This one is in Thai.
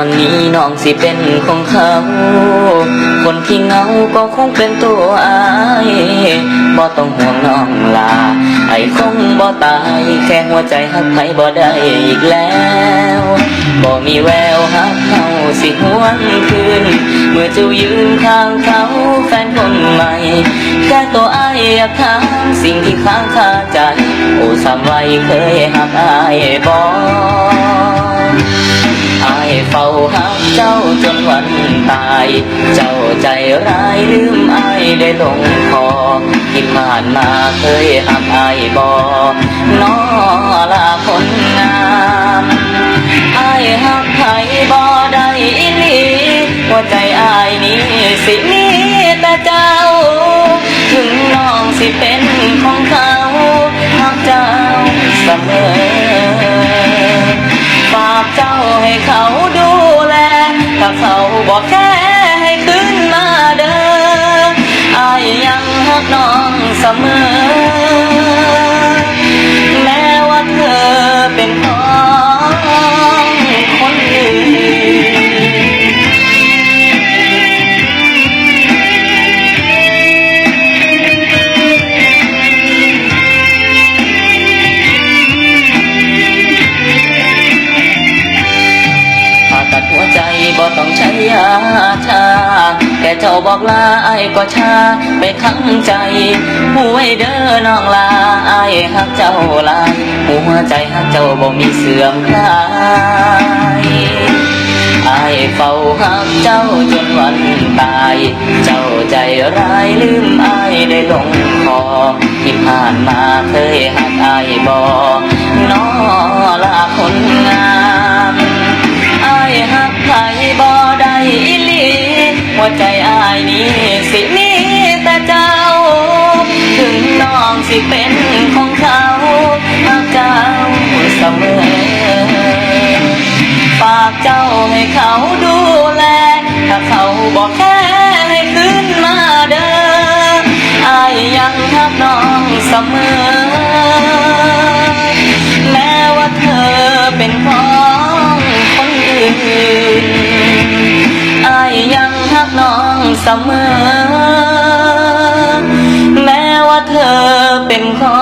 วันนี้น้องสิเป็นของเขา คนที่เงาก็คงเป็นตัวอายบ่ต้องห่วงน้องลา ไอ้คงบ่ตายแค่หัวใจหักไผบ่ได้อีกแล้วบ่มีแววหักเขาสิหวนคืน เมื่อเจ้ายืนข้างเขาแฟนคนใหม่ แค่ตัวอายอยากถามสิ่งที่ค้างคาใจ โอ้สามไว้เคยหักอายบ่ วันตาย เจ้าใจร้ายลืมอายได้ลงคอที่ผ่านมาเคยหักอายบอนอลาคนงามอายหักใครบ่ได้อีหลีหัวใจอายนี้สิมีแต่เจ้า ถึงน้องสิเป็น มอ แม้ว่าเธอเป็นของคนอื่นผ่าตัดหัวใจบ่ต้องใช้ยาชา เจ้าบอกลาไอ้ายก็ชาไปขังใจหูไว้เด้อน้องลาไอ้ายหักเจ้าลาหัวใจหักเจ้าบ่มีเสื่อมคลายไอ้ายเฝ้าหักเจ้าจนวันตาย เจ้าใจร้ายลืมไอ้ายได้ลงคอที่ผ่านมาเคยหักไอ้ายบ่น้อ หัวใจอายนี้สิมีแต่เจ้า ถึงน้องสิเป็นของเขาหักเจ้าเสมอ ฝากเจ้าให้เขาดูแล ถ้าเขาบอกแค่ให้ขึ้นมาเด้ออายยังหักน้องเสมอ แม้ว่าเธอเป็นของคนอื่น น้องเสมอ แม้ว่าเธอเป็นคน